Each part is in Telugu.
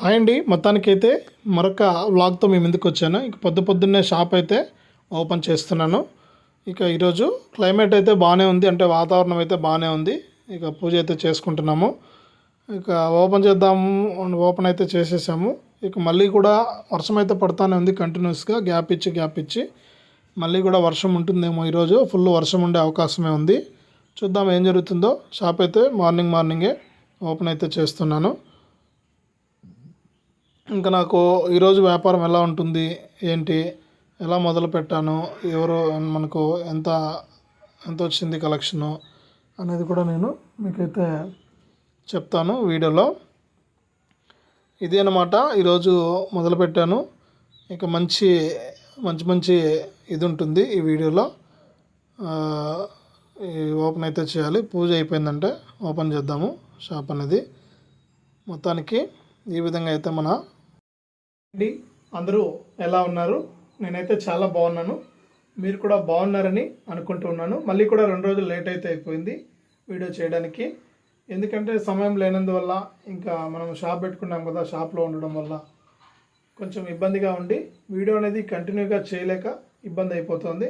హాయ్ అండి. మొత్తానికైతే మరొక వ్లాగ్తో మేము ఎందుకు వచ్చాను. ఇక పొద్దు పొద్దున్నే షాప్ అయితే ఓపెన్ చేస్తున్నాను. ఇక ఈరోజు క్లైమేట్ అయితే బాగానే ఉంది. అంటే వాతావరణం అయితే బాగానే ఉంది. ఇక పూజ అయితే చేసుకుంటున్నాము. ఇక ఓపెన్ చేద్దాము ఓపెన్ అయితే చేసేసాము. ఇక మళ్ళీ కూడా వర్షం అయితే పడుతూనే ఉంది కంటిన్యూస్గా. గ్యాప్ ఇచ్చి గ్యాప్ ఇచ్చి. మళ్ళీ కూడా వర్షం ఉంటుందేమో ఈరోజు. ఫుల్ వర్షం ఉండే అవకాశమే ఉంది. చూద్దాం ఏం జరుగుతుందో. షాప్ అయితే మార్నింగ్ మార్నింగే ఓపెన్ అయితే చేస్తున్నాను. ఇంకా నాకు ఈరోజు వ్యాపారం ఎలా ఉంటుంది ఏంటి ఎలా మొదలు పెట్టాను ఎవరు మనకు ఎంత ఎంత వచ్చింది కలెక్షను అనేది కూడా నేను మీకైతే చెప్తాను వీడియోలో. ఇది అనమాట ఈరోజు మొదలుపెట్టాను ఇక మంచి మంచి మంచి ఇది ఉంటుంది ఈ వీడియోలో. ఈ ఓపెన్ అయితే చేయాలి. పూజ అయిపోయిందంటే ఓపెన్ చేద్దాము షాప్ అనేది. మొత్తానికి ఈ విధంగా అయితే మన అండి. అందరూ ఎలా ఉన్నారు? నేనైతే చాలా బాగున్నాను. మీరు కూడా బాగున్నారని అనుకుంటూ ఉన్నాను. మళ్ళీ కూడా రెండు రోజులు లేట్ అయితే అయిపోయింది వీడియో చేయడానికి. ఎందుకంటే సమయం లేనందువల్ల ఇంకా మనం షాప్ పెట్టుకున్నాం కదా షాప్లో ఉండడం వల్ల కొంచెం ఇబ్బందిగా ఉండి వీడియో అనేది కంటిన్యూగా చేయలేక ఇబ్బంది అయిపోతుంది.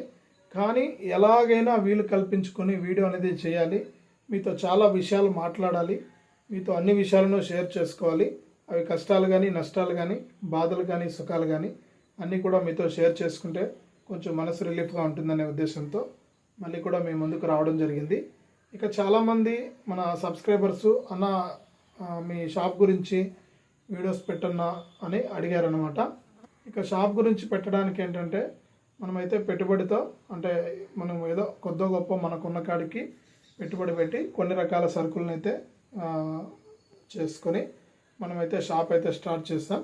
కానీ ఎలాగైనా వీలు కల్పించుకొని వీడియో అనేది చేయాలి. మీతో చాలా విషయాలు మాట్లాడాలి. మీతో అన్ని విషయాలను షేర్ చేసుకోవాలి. అవి కష్టాలు కానీ నష్టాలు కానీ బాధలు కానీ సుఖాలు కానీ అన్నీ కూడా మీతో షేర్ చేసుకుంటే కొంచెం మనసు రిలీఫ్గా ఉంటుందనే ఉద్దేశంతో మళ్ళీ కూడా మేము ముందుకు రావడం జరిగింది. ఇక చాలామంది మన సబ్స్క్రైబర్స్ అన్న మీ షాప్ గురించి వీడియోస్ పెట్టన్నా అని అడిగారనమాట ఇక షాప్ గురించి పెట్టడానికి ఏంటంటే మనమైతే పెట్టుబడితో అంటే మనం ఏదో కొద్దో గొప్ప మనకున్న కాడికి పెట్టుబడి పెట్టి కొన్ని రకాల సరుకులను అయితే చేసుకొని మనమైతే షాప్ అయితే స్టార్ట్ చేస్తాం.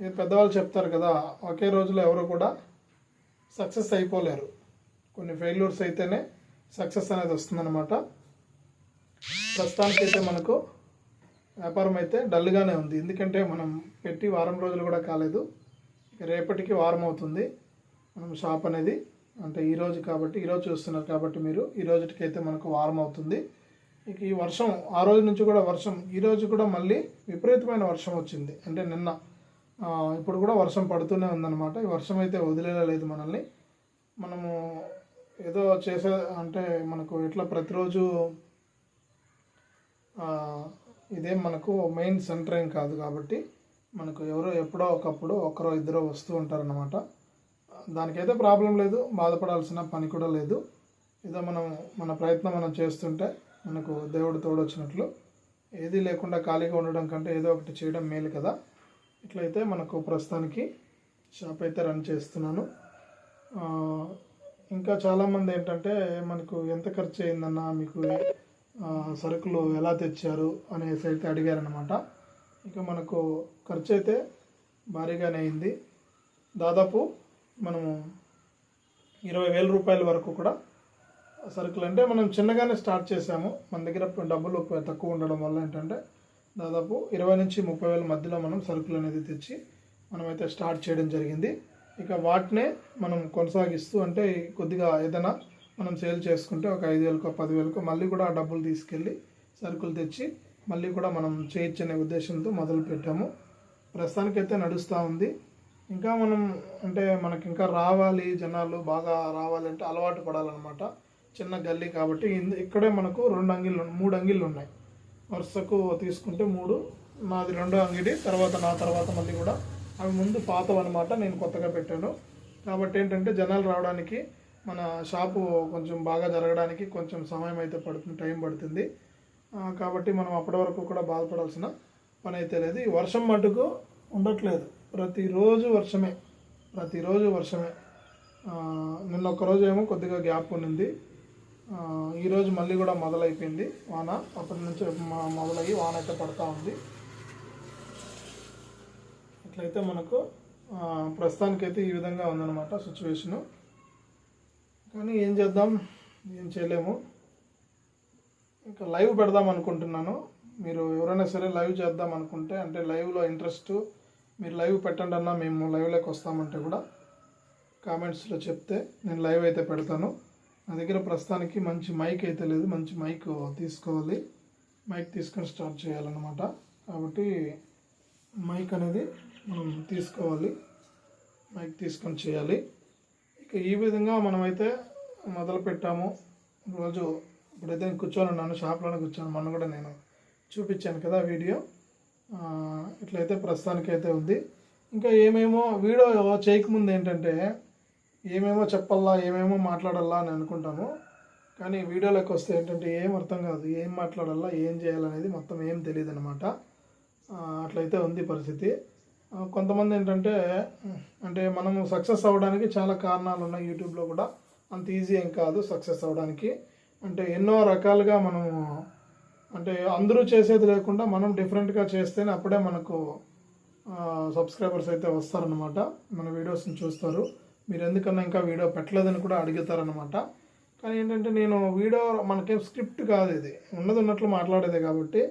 ఇది పెద్దవాళ్ళు చెప్తారు కదా ఒకే రోజులో ఎవరు కూడా సక్సెస్ అయిపోలేరు. కొన్ని ఫెయిల్యూర్స్ అయితేనే సక్సెస్ అనేది వస్తుందన్నమాట. ప్రస్తుతానికైతే మనకు వ్యాపారం అయితే డల్గానే ఉంది. ఎందుకంటే మనం పెట్టి వారం రోజులు కూడా కాలేదు. ఇక రేపటికి వారం అవుతుంది మనం షాప్ అనేది. అంటే ఈ రోజు కాబట్టి ఈరోజు చూస్తున్నారు కాబట్టి మీరు ఈ రోజుకైతే మనకు వారం అవుతుంది. ఇక ఈ వర్షం ఆ రోజు నుంచి కూడా వర్షం ఈ రోజు కూడా మళ్ళీ విపరీతమైన వర్షం వచ్చింది. అంటే నిన్న ఇప్పుడు కూడా వర్షం పడుతూనే ఉందన్నమాట. ఈ వర్షం అయితే వదిలేయలేదు మనల్ని. మనము ఏదో చేసే అంటే మనకు ఎట్లా ప్రతిరోజు ఇదేం మనకు మెయిన్ సెంటర్ ఏం కాదు కాబట్టి మనకు ఎవరో ఎప్పుడో ఒకప్పుడు ఒకరో ఇద్దరో వస్తూ ఉంటారన్నమాట. దానికైతే ప్రాబ్లం లేదు బాధపడాల్సిన పని కూడా లేదు. ఏదో మనం మన ప్రయత్నం మనం చేస్తుంటే మనకు దేవుడు తోడొచ్చినట్లు. ఏది లేకుండా ఖాళీగా ఉండడం కంటే ఏదో ఒకటి చేయడం మేలు కదా. ఇట్లయితే మనకు ప్రస్తుతానికి షాప్ అయితే రన్ చేస్తున్నాను. ఇంకా చాలామంది ఏంటంటే మనకు ఎంత ఖర్చు అయిందన్న మీకు సరుకులు ఎలా తెచ్చారు? అనేసి అయితే అడిగారనమాట ఇక మనకు ఖర్చు అయితే భారీగానే అయింది. దాదాపు మనము ఇరవై వేల రూపాయల వరకు కూడా సరుకులు అంటే మనం చిన్నగానే స్టార్ట్ చేసాము మన దగ్గర డబ్బులు తక్కువ ఉండడం వల్ల ఏంటంటే దాదాపు ఇరవై నుంచి ముప్పై వేల మధ్యలో మనం సరుకులు అనేది తెచ్చి మనమైతే స్టార్ట్ చేయడం జరిగింది. ఇక వాటినే మనం కొనసాగిస్తూ అంటే కొద్దిగా ఏదైనా మనం సేల్ చేసుకుంటే ఒక ఐదు వేలకో పదివేలకో మళ్ళీ కూడా ఆ డబ్బులు తీసుకెళ్ళి సరుకులు తెచ్చి మళ్ళీ కూడా మనం చేయొచ్చనే ఉద్దేశంతో మొదలు పెట్టాము. ప్రస్తుతానికైతే నడుస్తూ ఉంది. ఇంకా మనం అంటే మనకి ఇంకా రావాలి జనాలు బాగా రావాలంటే అలవాటు పడాలన్నమాట. చిన్న గల్లీ కాబట్టి ఇక్కడే మనకు రెండు అంగిళ్ళు మూడు అంగిళ్ళు ఉన్నాయి. వరుసకు తీసుకుంటే మూడు నాది రెండో అంగిడి తర్వాత నా తర్వాత మళ్ళీ కూడా. అవి ముందు పాతవన్నమాట నేను కొత్తగా పెట్టాను. కాబట్టి ఏంటంటే జనాలు రావడానికి మన షాపు కొంచెం బాగా జరగడానికి కొంచెం సమయం అయితే పడుతుంది టైం పడుతుంది. కాబట్టి మనం అప్పటి వరకు కూడా బాధపడాల్సిన పని అయితే లేదు. ఈ వర్షం మటుకు ఉండట్లేదు. ప్రతిరోజు వర్షమే ప్రతిరోజు వర్షమే. నిన్న ఒక్కరోజు ఏమో కొద్దిగా గ్యాప్ ఉన్నింది. ఈరోజు మళ్ళీ కూడా మొదలైపోయింది వాన. అప్పటి నుంచి మొదలయ్యి వాన అయితే పడతా ఉంది. ఇట్లయితే మనకు ప్రస్తుతానికైతే ఈ విధంగా ఉందన్నమాట సిచ్యువేషను కానీ ఏం చేద్దాం? ఏం చేయలేము. ఇంకా లైవ్ పెడదాం అనుకుంటున్నాను. మీరు ఎవరైనా సరే లైవ్ చేద్దాం అనుకుంటే అంటే లైవ్లో ఇంట్రెస్ట్ మీరు లైవ్ పెట్టండి అన్నా మేము లైవ్లోకి వస్తామంటే కూడా కామెంట్స్లో చెప్తే నేను లైవ్ అయితే పెడతాను. నా దగ్గర ప్రస్తుతానికి మంచి మైక్ అయితే లేదు. మంచి మైక్ తీసుకోవాలి. మైక్ తీసుకొని స్టార్ట్ చేయాలన్నమాట. కాబట్టి మైక్ అనేది మనం తీసుకోవాలి. మైక్ తీసుకొని చేయాలి. ఇక ఈ విధంగా మనమైతే మొదలు పెట్టాము. రోజు ఇప్పుడైతే నేను కూర్చొని ఉన్నాను. షాప్లోనే కూర్చొని మొన్న కూడా నేను చూపించాను కదా వీడియో. ఇట్లయితే ప్రస్తుతానికి అయితే ఉంది. ఇంకా ఏమేమో వీడియో చేయకముందు ఏంటంటే ఏమేమో చెప్పాలా ఏమేమో మాట్లాడాలా అని అనుకుంటాము. కానీ వీడియోలోకి వస్తే ఏంటంటే ఏం అర్థం కాదు ఏం మాట్లాడాలా ఏం చేయాలనేది మొత్తం ఏం తెలియదు అనమాట అట్లయితే ఉంది పరిస్థితి. కొంతమంది ఏంటంటే అంటే మనము సక్సెస్ అవ్వడానికి చాలా కారణాలు ఉన్నాయి యూట్యూబ్లో కూడా. అంత ఈజీ ఏం కాదు సక్సెస్ అవ్వడానికి. అంటే ఎన్నో రకాలుగా మనము అంటే అందరూ చేసేది లేకుండా మనం డిఫరెంట్గా చేస్తేనే అప్పుడే మనకు సబ్స్క్రైబర్స్ అయితే వస్తారనమాట మన వీడియోస్ని చూస్తారు. మీరు ఎందుకన్నా ఇంకా వీడియో పెట్టలేదని కూడా అడుగుతారనమాట కానీ ఏంటంటే నేను వీడియో మనకేం స్క్రిప్ట్ కాదు ఇది. ఉన్నది ఉన్నట్లు మాట్లాడేదే కాబట్టి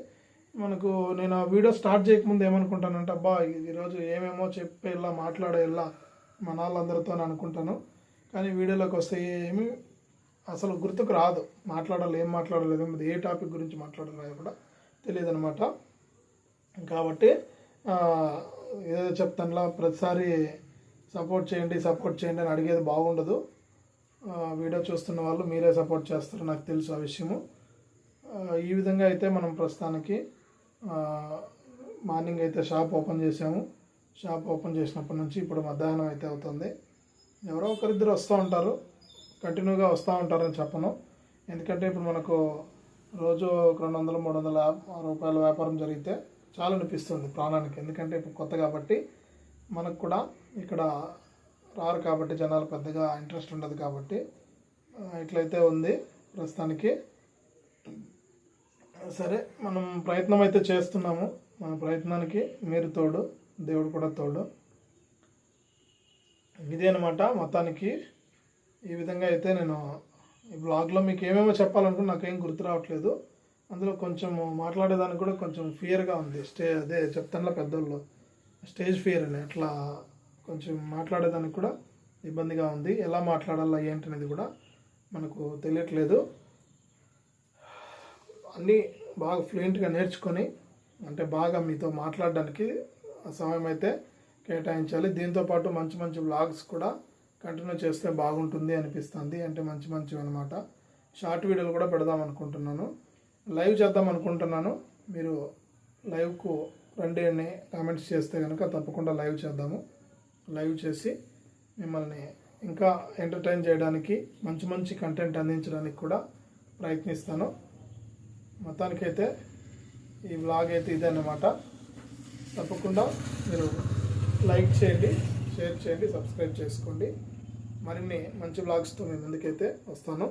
మనకు నేను ఆ వీడియో స్టార్ట్ చేయకముందు ఏమనుకుంటానంటే అబ్బా ఈరోజు ఏమేమో చెప్పే ఇలా మాట్లాడే ఇలా మన వాళ్ళందరితో అనుకుంటాను. కానీ వీడియోలోకి వస్తే ఏమి అసలు గుర్తుకు రాదు. మాట్లాడాలి ఏం మాట్లాడలేదు ఏ టాపిక్ గురించి మాట్లాడాలి కూడా తెలియదు అనమాట కాబట్టి ఏదో చెప్తానులా ప్రతిసారి సపోర్ట్ చేయండి సపోర్ట్ చేయండి అని అడిగేది బాగుండదు. వీడియో చూస్తున్న వాళ్ళు మీరే సపోర్ట్ చేస్తారు నాకు తెలుసు ఆ విషయము. ఈ విధంగా అయితే మనం ప్రస్తుతానికి మార్నింగ్ అయితే షాప్ ఓపెన్ చేసాము షాప్ ఓపెన్ చేసినప్పటి నుంచి ఇప్పుడు మధ్యాహ్నం అయితే అవుతుంది. ఎవరో ఒకరిద్దరు వస్తూ ఉంటారు కంటిన్యూగా వస్తూ ఉంటారని చెప్పను. ఎందుకంటే ఇప్పుడు మనకు రోజు ఒక రెండు వందల మూడు వందల రూపాయల వ్యాపారం జరిగితే చాలా అనిపిస్తుంది ప్రాణానికి. ఎందుకంటే ఇప్పుడు కొత్త కాబట్టి మనకు కూడా ఇక్కడ రారు కాబట్టి జనాలు పెద్దగా ఇంట్రెస్ట్ ఉండదు కాబట్టి ఇట్లయితే ఉంది ప్రస్తుతానికి. సరే మనం ప్రయత్నం అయితే చేస్తున్నాము. మన ప్రయత్నానికి మీరు తోడు దేవుడు కూడా తోడు. ఇదే అనమాట మొత్తానికి ఈ విధంగా అయితే నేను ఈ బ్లాగ్లో మీకు ఏమేమో చెప్పాలనుకున్నా నాకేం గుర్తు రావట్లేదు. అందులో కొంచెం మాట్లాడేదానికి కూడా కొంచెం ఫియర్గా ఉంది. స్టే అదే చెప్తానులా పెద్దోళ్ళు. స్టేజ్ ఫియర్ అని అట్లా కొంచెం మాట్లాడేదానికి కూడా ఇబ్బందిగా ఉంది. ఎలా మాట్లాడాలా ఏంటనేది కూడా మనకు తెలియట్లేదు. అన్నీ బాగా ఫ్లూయెంట్గా నేర్చుకొని అంటే బాగా మీతో మాట్లాడడానికి సమయం అయితే కేటాయించాలి దీంతోపాటు మంచి మంచి వ్లాగ్స్ కూడా కంటిన్యూ చేస్తే బాగుంటుంది అనిపిస్తుంది. అంటే మంచి మంచివి అనమాట షార్ట్ వీడియోలు కూడా పెడదాం అనుకుంటున్నాను. లైవ్ చేద్దాం అనుకుంటున్నాను. మీరు లైవ్కు రండి అని కామెంట్స్ చేస్తే కనుక తప్పకుండా లైవ్ చేద్దాము. లైవ్ చేసి మిమ్మల్ని ఇంకా ఎంటర్టైన్ చేయడానికి మంచి మంచి కంటెంట్ అందించడానికి కూడా ప్రయత్నిస్తాను. మొత్తానికైతే ఈ వ్లాగ్ అయితే ఇదే అన్నమాట. తప్పకుండా మీరు లైక్ చేయండి షేర్ చేయండి సబ్స్క్రైబ్ చేసుకోండి. మరిన్ని మంచి వ్లాగ్స్తో నేను ముందుకైతే వస్తాను.